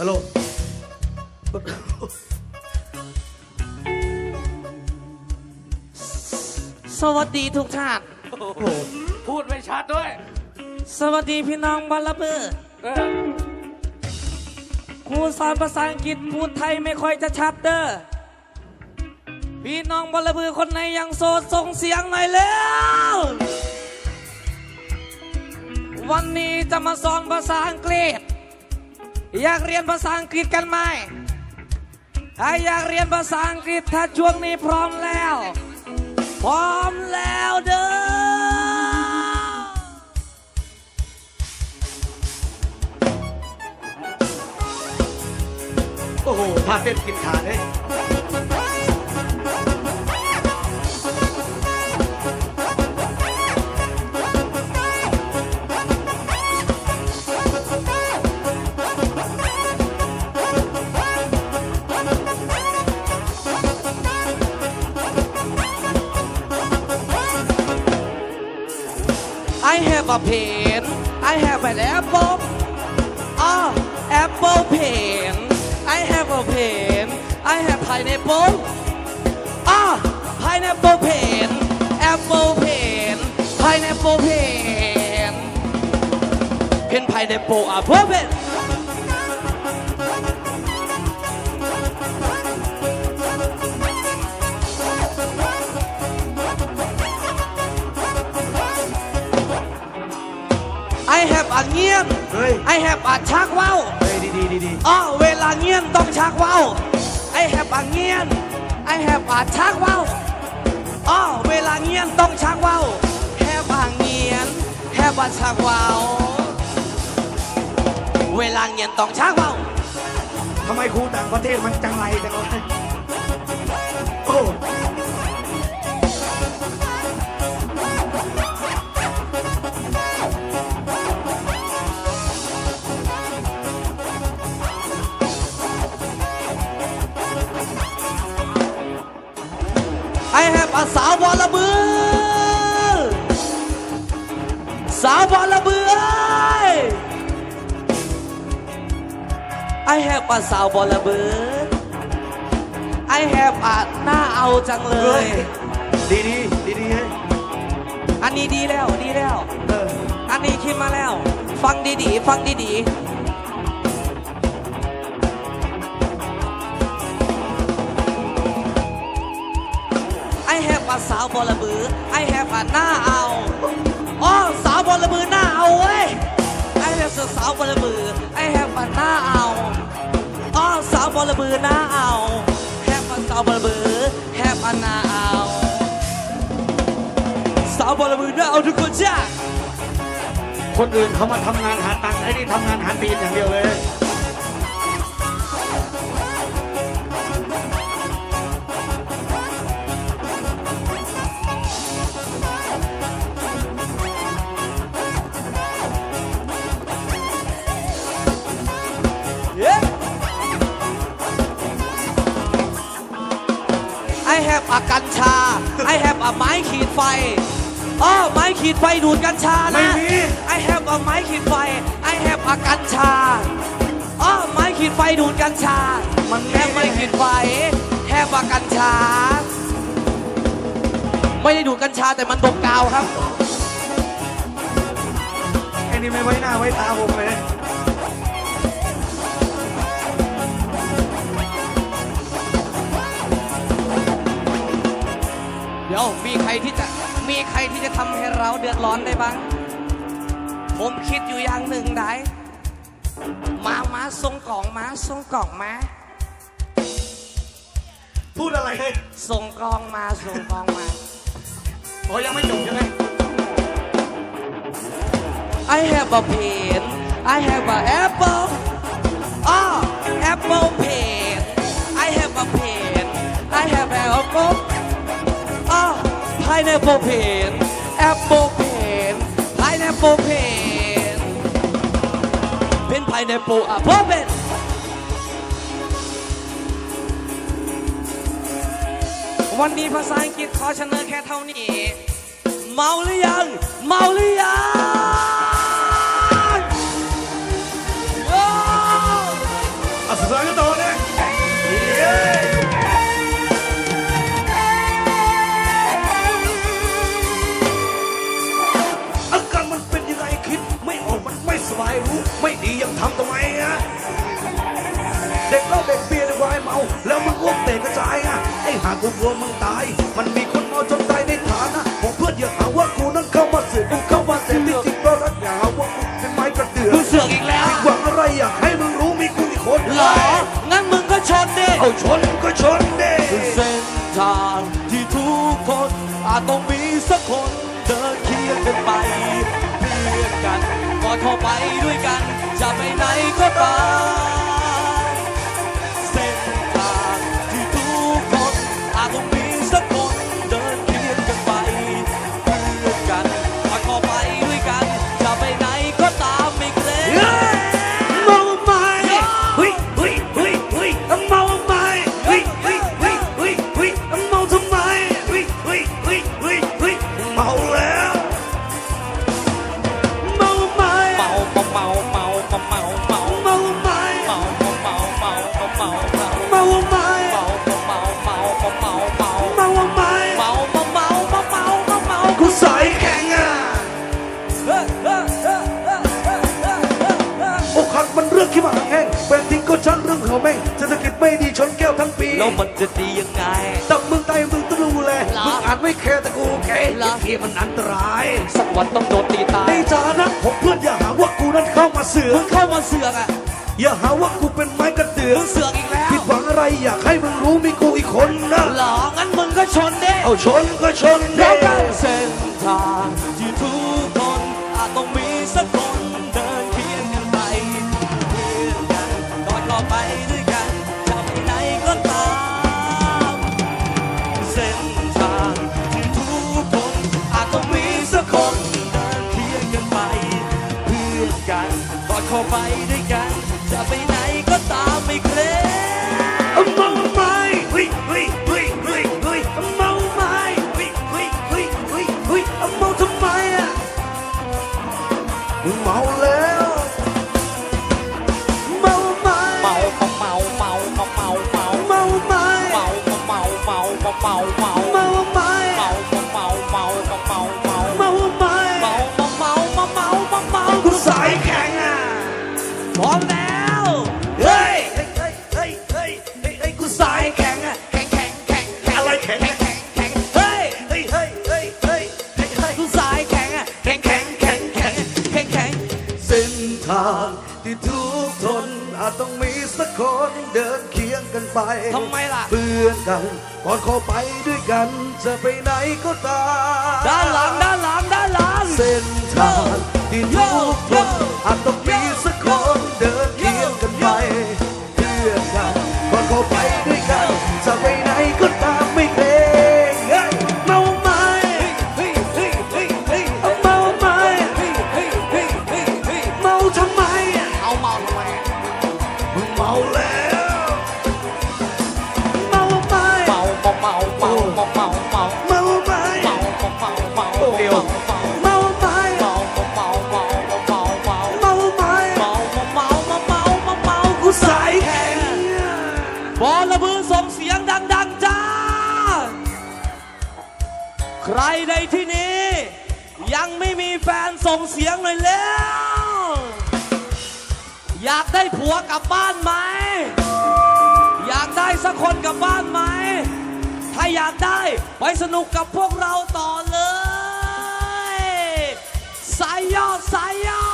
ฮัลโหลสวัสดีทุกท่านโอ้โหพูดไม่ชัดด้วย สวัสดีพี่น้องบอลลเบอร์เออครูสอนภาษาอังกฤษพูดไทยไม่ค่อยจะชัดเด้อ พี่น้องบอลลเบอร์คนไหนยังโสดส่งเสียงหน่อยแล้ว วันนี้จะมาสอนภาษาอังกฤษ อยากเรียนภาษาอังกฤษกันไหมอยากเรียนภาษาอังกฤษถ้าช่วงนี้พร้อมแล้ว พร้อมแล้วเด้อโอ้โหพาเส้นกินขาเลย pen. I have an apple. Ah, apple pen. I have a pen. I have pineapple. Ah, pineapple pen. Apple pen. Pineapple pen. Pen pineapple apple pen ฮ้ย I have a ชักว่าวเฮ้ยดีดีดีดีอ๋อเวลาเงียนต้องชักว่าว I have a เงียน I have a ชักว่าวอ๋อเวลาเงียนต้องชักว่าว have a เงียน have a ชักว่าวเวลาเงียนต้องชักว่าวทำไมครูต่างประเทศมันจังไรจังเลย อ้ไอแฮปอาสาวบอระเบือสาวบอระเบือไอแฮปอาสาวบอระเบือไอแฮปอาหน้าเอาจังเลเฮ้ยยดีดีดีดีเฮ้ยอันนี้ดีแล้วดีแล้ว เออ อันนี้คิดมาแล้ว ฟังดีๆ ฟังดีๆ ไอแฮปอาสาวบอระเบือไอแฮปอาหน้าเอาอ๋อสาวบอระเบือหน้าเอาเว้ยไอแฮปสาวบอระเบือไอแฮปอาหน้าเอาอ๋อสาวบอระเบือหน้าเอาแฮปอาสาวบอระเบือแฮปอาหน้าเอาสาวบอระเบือหน้าเอาทุกคนจ้าคนอื่นเขามาทำงานหาตังค์ไอ้นี่ทำงานหาตีนอย่างเดียวเลย ไอแฮปอากัญชาไอแฮปอาไม้ขีดไฟอ๋อไม้ขีดไฟดูดกัญชาไม่นะมีไอแฮปอาไม้ขีดไฟไอแฮปอากัญชาอ๋อไม้ขีดไฟดูดกัญชา มันแฮปไม้ขีดไฟแฮปอากัญชา ไม่ได้ดูดกัญชาแต่มันดมกาวครับ ไอ้นี่ไม่ไว้หน้าไว้ตาผมเลย เดี๋ยวมีใครที่จะมีใครที่จะทำให้เราเดือดร้อนได้บ้าง ผมคิดอยู่อย่างหนึ่งได้ มามาส่งกล่องมาส่งกล่องมาพูดอะไรเฮ้ยส่งกล่องมาส่งกล่องมา โอ้ยังไม่จบใช่ไหม I have a pen I have a apple oh apple pen I have a pen I have an apple oh pineapple pen apple pen pineapple pen pen pineapple apple pen วันนี้ภาษาอังกฤษขอเสนอแค่เท่านี้ เมาหรือยัง เมาหรือยัง ทำทำไมอะเด็กเหล่าเด็กเบียร์เด็กวายเมา แล้วมึงอ้วกเตะกระจายอะไอ้หากูกลัวมึงตาย มันมีคนเมาจนตายในฐานะของเพื่อนอย่าหาว่ากูนั้นเข้ามาเสือกกูเข้ามาเสพที่จริงเพราะรักอย่าหาว่ากูเป็นไม้กระเดือมึงเสือกอีกแล้วหวังอะไรอยากให้มึงรู้มีกูอีกคนเหรองั้นมึงก็ชนดิเอาชนก็ชน ไปด้วยกัน จะไปไหนก็ตาม ชนแก้วทั้งปีแล้วมันจะดียังไงตับมึงไตมึงต้องดูแลเหรอมึงอาจไม่แคร์แต่กูแคร์เหรอ ที่มันอันตรายสักวันต้องโดนตีตาในยฐานะของเพื่อนอย่าหาว่ากูนั้นเข้ามาเสือมึงเข้ามาเสือกอะอย่าหาว่ากูเป็นไม้กระเตือมึงเสือกอีกแล้วผิดหวังอะไรอยากให้มึงรู้มีกูอีกคนนะหรองั้นมึงก็ชนดิเอาชนก็ชนแล้เด้วกันเส้นทาง ก่อนเข้าไปด้วยกัน จะไปไหนก็ตามไม่เกรงเอาเมาไหมเฮ้ยเฮ้ยเฮ้ยเฮ้ยเฮ้ยเอาเมาไหมเฮ้ยเฮ้ยเฮ้ยเฮ้ยเฮ้ยเอาเมาทำไมอะมึงเมาแล้วเมาไหมเมาเมาเมาเมาเมาเมาเมาเมาไหมเมาเมาเมาเมาเมา ไปทำไมล่ะ เพื่อนกันก่อนเข้าไปด้วยกัน จะไปไหนก็ตามด้านหลังด้านหลังด้านหลังเส้นทางที่ทุกคนอาจต้องมีสักคน ได้ผัวกลับบ้านไหม อยากได้สักคนกลับบ้านไหม ถ้าอยากได้ไปสนุกกับพวกเราต่อเลย สายยอดสายยอด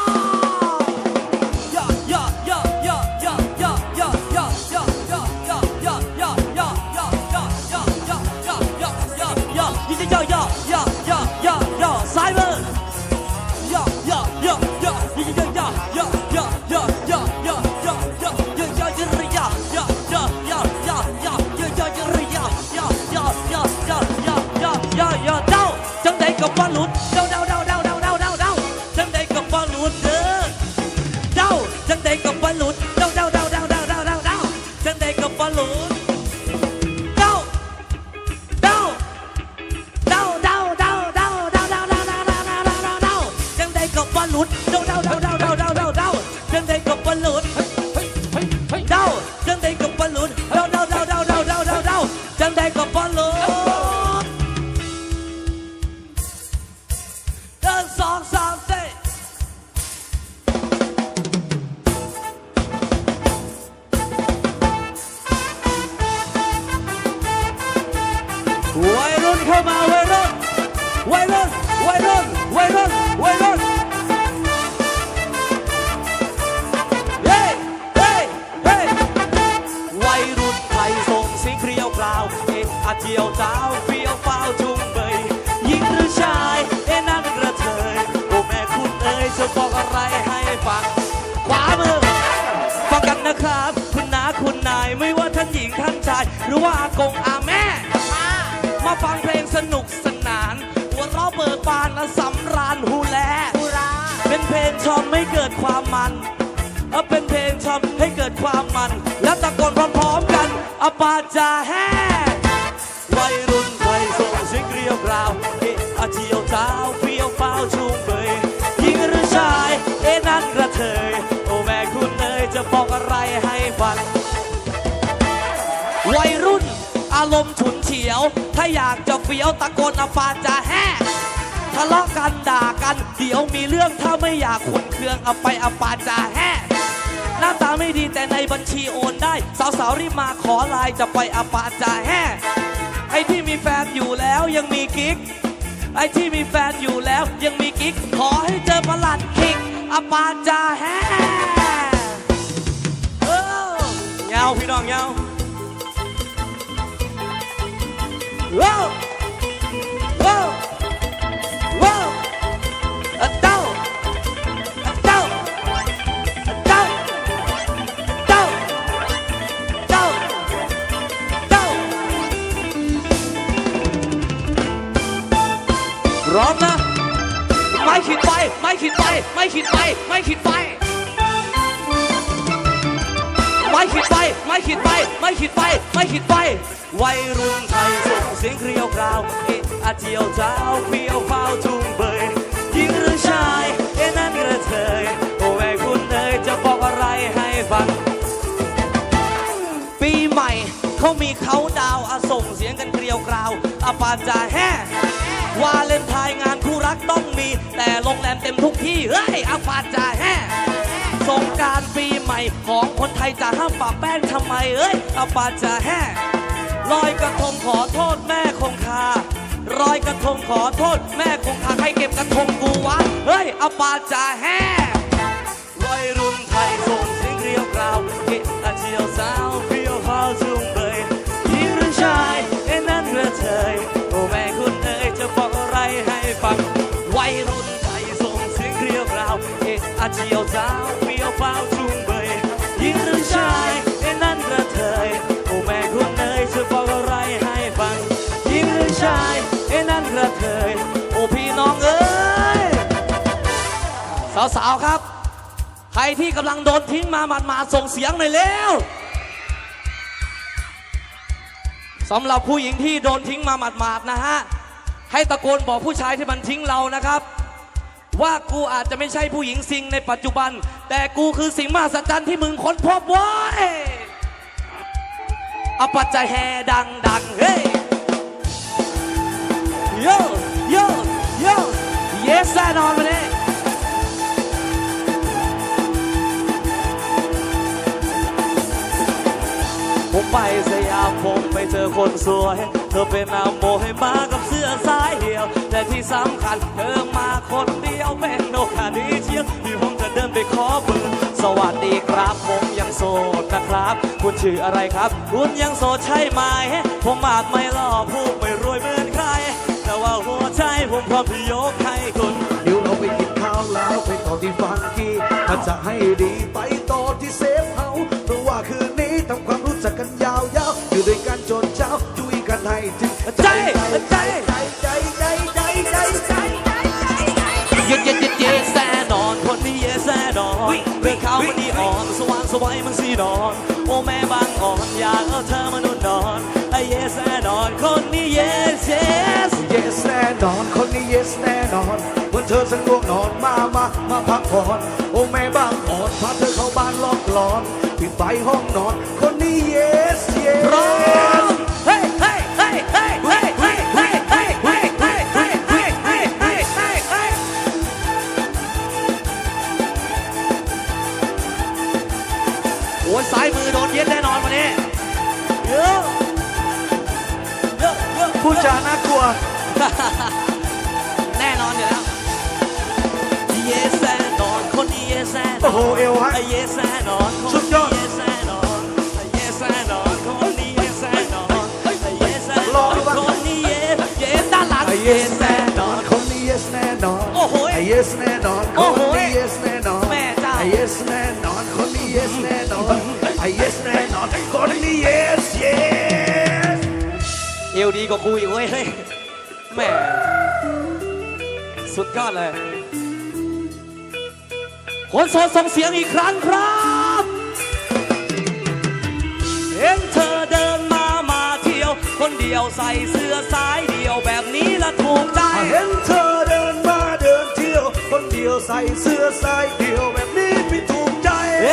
วัยรุ่นเข้ามาวัยรุ่นวัยรุ่นวัยรุ่นวัยรุ่นวัยรุ่นเฮ้เฮ้เฮ้วัยรุ่นไทยส่งสิงเรียวกล่าวเอะอาเจียวเจ้าเฟี้ยวเฟ้าจุ่มเบยหญิงหรือชายเอ็นนั่นกระเทยโอแม่คุณเอ๋ยจะบอกอะไรให้ฟังขวามือฟังกันนะครับ คุณนาคุณนายไม่ว่าท่านหญิงท่านชาย หรือว่าากงอามาฟังเพลงสนุกสนาน หัวเราะเบิกบานและสำราญฮูแลเป็นเพลงชมให้เกิดความมันเออเป็นเพลงชมให้เกิดความมัน แล้วตะโกนพร้อมๆกันอปาจาแฮ่วัยรุ่นไทยส่งเสียงเกลียวกราวเอะอาเที่ยวเจ้าเฟี้ยวฟ้าวชุมเบยหญิงหรือชาย เอ๊ะนั่นกระเทย โอ้แม่คุณเอ๋ยจะบอกอะไรให้ฟังวัยรุ่น อารมณ์ฉุนเฉียว ถ้าอยากจะเฟี้ยวตะโกนอปาจาแฮ่ทะเลาะกันด่ากัน เดี๋ยวมีเรื่องถ้าไม่อยากขุนเคืองเอาไปอปาจาแฮ่หน้าตาไม่ดีแต่ในบัญชีโอนได้ สาวๆรีบมาขอไลน์จะไปอปาจาแฮ่ไอ้ที่มีแฟนอยู่แล้วยังมีกิ๊กไอ้ที่มีแฟนอยู่แล้วยังมีกิ๊กขอให้เจอประหลัดคิกอปาจาแฮ่เออเงาพี่น้องเงา ร้อมนะ ไม่ขีดไฟ ไม่ขีดไฟ ไม่ขีดไฟ ไม่ขีดไฟ ไม่ขีดไฟ ไม่ขีดไฟไม่ขีดไฟไม่ขีดไฟวัยรุ่นไทยส่งเสียงเรียวกราวเอะอาเจียวเจ้าเฟี้ยวฟ้าวจุงเบยหญิงหรือชายเอะนั่นกระเทยโอ้แม่คุณเอ๋ยจะบอกอะไรให้ฟัง ปีใหม่เขามีเขาดาวอาส่งเสียงกันเกลียวกราวอาปาจาแฮ่วาเลนไทน์งานคู่รักต้องมี แต่โรงแรมเต็มทุกที่เฮ้ยอาปาจาแฮ่ สงการปีใหม่ของคนไทยจะห้ามปะแป้งทำไมเอ้ยอาปาจะแห่ลอยกระทงขอโทษแม่คงคารอยกระทงขอโทษแม่คงคาใครเก็บกระทงกูวะเฮ้ยอาปาจะแห่ลอยรุ่นไทยส่งเสียงเรียวกราวเกะตะเจียวสาว เอะอาเจียวสาวเฟี้ยวฟ้าจุงเบยหญิงหรือชายเอ้นั่นกระเทยโอ้แม่คุณเอ๋ยจะบอกอะไรให้ฟังหญิงหรือชายเอ้นั่นกระเทยโอ้พี่น้องเอ้ยสาวๆครับ ใครที่กำลังโดนทิ้งมาหมาดๆส่งเสียงหน่อยเร็วสำหรับผู้หญิงที่โดนทิ้งมาหมาดๆนะฮะให้ตะโกนบอกผู้ชายที่มันทิ้งเรานะครับ ว่ากูอาจจะไม่ใช่ผู้หญิงซิงในปัจจุบัน แต่กูคือสิ่งมหัศจรรย์ที่มึงค้นพบไว้เอาปัจจัยแห่ดังดังๆเฮ้ยโยโยโยเยสแน่นอนมาเลยผมไปสยามผมไปเจอคนสวย เธอเป็นนางโมให้มากับส สายเหี่ยว แต่ที่สำคัญเธอมาคนเดียวเป็นโอกาสดีเชียวที่ผมจะเดินไปขอเบอร์สวัสดีครับผมยังโสดนะครับ คุณชื่ออะไรครับ คุณยังโสดใช่ไหม ผมอาจไม่หล่อผู้ไม่รวยเหมือนใคร แต่ว่าหัวใจผมพร้อมที่ยกให้คุณเดี๋ยวเราไปกินข้าวแล้วไปต่อที่ฟังกี้ถ้าจะให้ดีไปต่อที่เซฟเฮาส์เพราะว่าคืนนี้ทำความรู้จักกันยาวๆอยู่ด้วยกันจนเช้าจุยกันให้ถึงใจใจใจใจใจ เอามันนีอ่อนสว่างสวัยมันสีนอน โอ้แม่บางอ่อนอยากเอาเธอมานุ่นนอนไอ้เยสแน่นอนคนนี้เย็ดเย็ด yes แน่นอนคนนี้ yes แน่นอนวันเธอสังง่วงนอนมามามาพักผ่อนโอ้แม่บางอ่อนพาเธอเข้าบ้านล็อกหลอนปิดไฟห้องนอนคน ซ้ายมือโดนเย็ดแน่นอนวันนี้เยอะเยอะเยอะผู้จาน่ากลัว แน่นอนอยู่แล้ว Yes แน่นอนคนนี้ Yes แน่นอนโอ้โหเอวฮะ Yes แน่นอนคนนี้สุดยอด Yes แน่นอน Yes แน่นอนคนนี้ Yes แน่นอน Yes แน่นรออนดูวะคนนี้ Yes yes แน่นอน I yes แน่นอนคนนี้ yes yes เอวดีกว่าคุยเว้ยแม่สุดยอดเลยคนสอนส่งเสียงอีกครั้งครับเห็นเธอเดินมามาเที่ยว คนเดียวใส่เสื้อสายเดียวแบบนี้ละถูกใจ เห็นเธอเดินมาเดินเที่ยว คนเดียวใส่เสื้อสายเดียว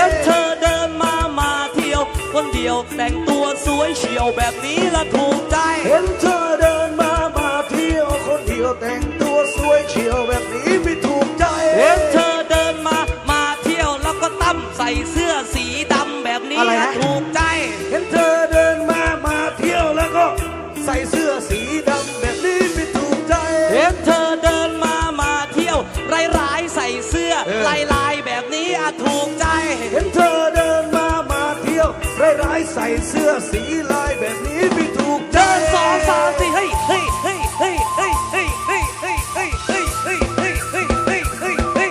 ฟเธอเดินมามาเที่ยว คนเดียวแต่งตัวสวยเฉียวแบบนี้ละถูกใจ เห็นเธอเดินมามาเที่ยวคนเดียวแต่งตัวสวยเฉียวแบบนี้ไม่ถูกใจ เห็นเธอเดินมามาเที่ยวแล้วก็ตั้มใส่เสื้อสีดำแบบนี้อะไรนละถูกใจ เห็นเธอเดินมามาเที่ยวแล้วก็ใส่เสื้อสี ใส่เสื้อสีลายแบบนี้ไม่ถูกใจ เดินสองสามสี่เฮ้ยเฮ้ยเฮ้ยเฮ้ยเฮ้ยเฮ้ยเฮ้ยเฮ้เฮ้เฮ้เฮ้เฮ้เฮ้เฮ้เฮ้เฮ้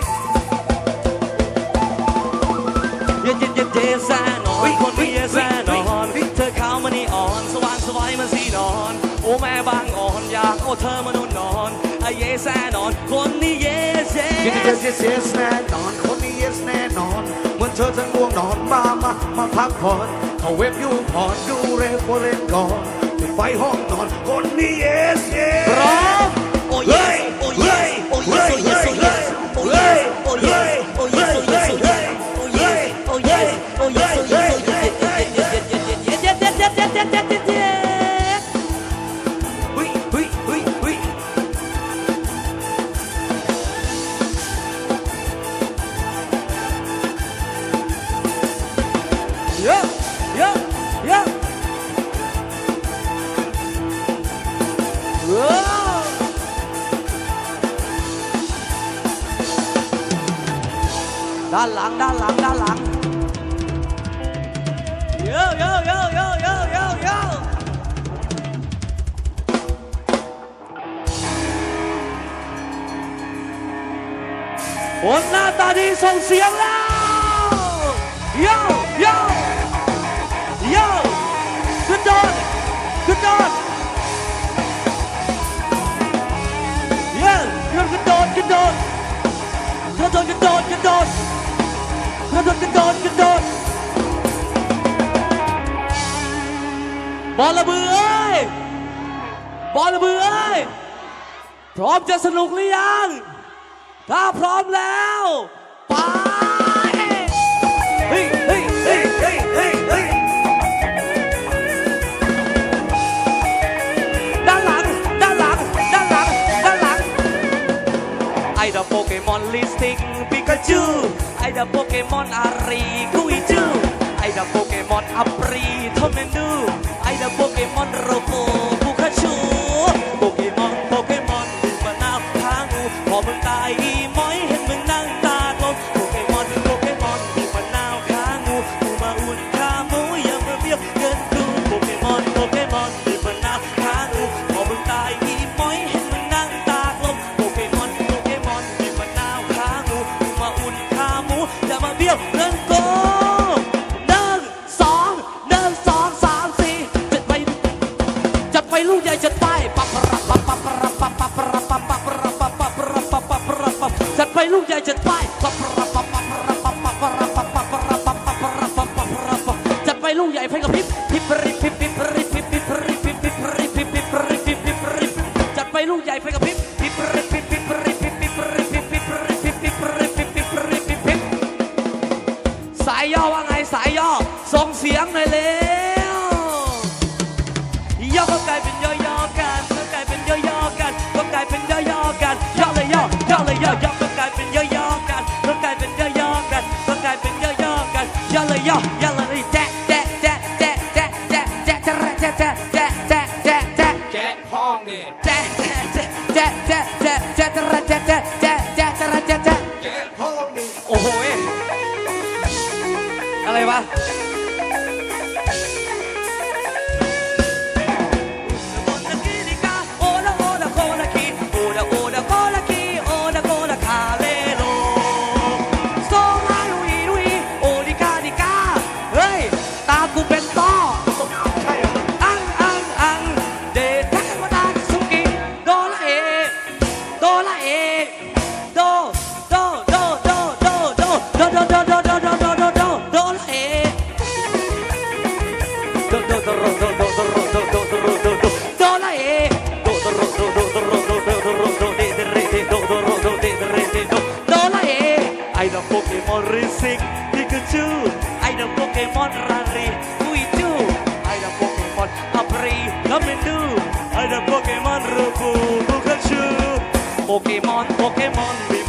เย็เย็เย็เย็นแซ่นอนคนเมียแซ่นอเธอขาวมันนี่อ่อนสว่ฮ้เฮ้เฮ้นนอนไอเยแซ่นอนคนนี้เยสเยสเยสแน่นอนคนนี้ yes แน่นอนเหมือนเธอจะง่วงนอนมามามาพักผ่อน เอาว็บยูพอร์ดูเรโคเลนก่อนปิไปห้องนอนคนนี้เยสเยสพร้อมโอ้ยโอ้ยโอ้ยโอ้ยโอ้ยโอ้ยโอ้ย dalang dalang dalang yo yo yo yo yo yo yo Ona tadi song lah. Yo, yo. Yo. Gedot. Gedot. Yo, yo gedot, gedot. Gedot, gedot, gedot. gedot. ระโดดกระโดดกระโดดบอลระเบืออบอลระเบืออพร้อมจะสนุกหรือยัง ถ้าพร้อมแล้ว ไป เฮ้ยเฮ้ยเฮ้ย ไอ้ดับโปเกมอนอารีกุยจูไอ้ดับโปเกมอนอัปรีทอมเมนดูไอ้ดับโปเกมอนโรโบบุคาชูโปเกมอนโปเกมอนดูมาหน้าทางงูพอมึงตายอีมอยเห็นมึงนั่ง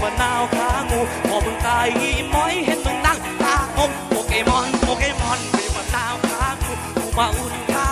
มะนาวขางูพอมึงตายมอยเห็นมึงนั่งตาคมโปเกมอนโปเกมอนเป็นมะนาวขางูกูมาอุ่นข้า